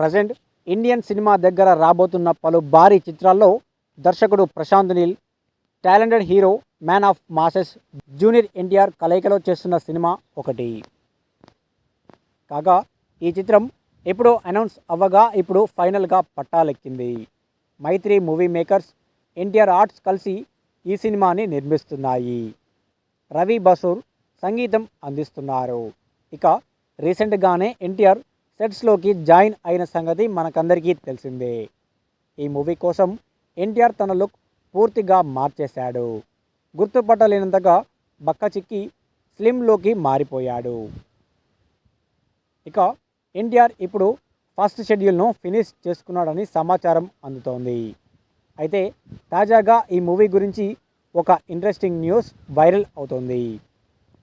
Present Indian cinema దగ్గర రాబోతున్న పలు భారీ చిత్రాల్లో దర్శకుడు Prashanth Neel talented hero man of masses junior NTR కలయికలో చేస్తున్న సినిమా ఒకటి. కాగా ఈ చిత్రం ఎప్పుడో అనౌన్స్ అవ్వగా ఇప్పుడు ఫైనల్గా పట్టాలెక్కింది. Mythri Movie Makers NTR Arts కలిసి ఈ సినిమాని నిర్మిస్తున్నాయి. రవి బసూర్ సంగీతం అందిస్తున్నారు. ఇక రీసెంట్గానే ఎన్టీఆర్ సెట్స్లోకి జాయిన్ అయిన సంగతి మనకందరికీ తెలిసిందే. ఈ మూవీ కోసం ఎన్టీఆర్ తన లుక్ పూర్తిగా మార్చేశాడు. గుర్తుపట్టలేనంతగా బక్క చిక్కి స్లిమ్లోకి మారిపోయాడు. ఇక ఎన్టీఆర్ ఇప్పుడు ఫస్ట్ షెడ్యూల్ను ఫినిష్ చేసుకున్నాడని సమాచారం అందుతోంది. అయితే తాజాగా ఈ మూవీ గురించి ఒక ఇంట్రెస్టింగ్ న్యూస్ వైరల్ అవుతోంది.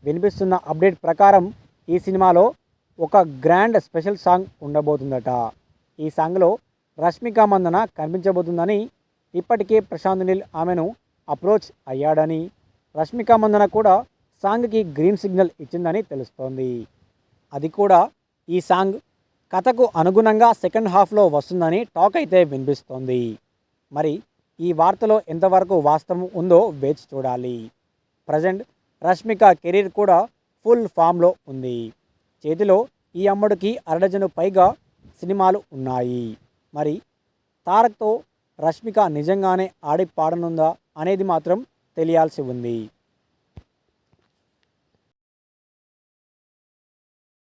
వినిపిస్తున్న అప్డేట్ ప్రకారం ఈ సినిమాలో ఒక గ్రాండ్ స్పెషల్ సాంగ్ ఉండబోతుందట. ఈ సాంగ్లో రష్మిక మందన కనిపించబోతుందని ఇప్పటికే ప్రశాంత్ నీల్ ఆమెను అప్రోచ్ అయ్యాడని రష్మిక మందన కూడా సాంగ్కి గ్రీన్ సిగ్నల్ ఇచ్చిందని తెలుస్తోంది. అది కూడా ఈ సాంగ్ కథకు అనుగుణంగా సెకండ్ హాఫ్లో వస్తుందని టాక్ అయితే వినిపిస్తోంది. మరి ఈ వార్తలో ఎంతవరకు వాస్తవం ఉందో వేచి చూడాలి. ప్రజెంట్ రష్మిక కెరీర్ కూడా ఫుల్ ఫామ్లో ఉంది. చేతిలో ఈ అమ్మడికి అరడజను పైగా సినిమాలు ఉన్నాయి? మరి తారక్తో రష్మిక నిజంగానే ఆడి పాడనుందా అనేది మాత్రం తెలియాల్సి ఉంది.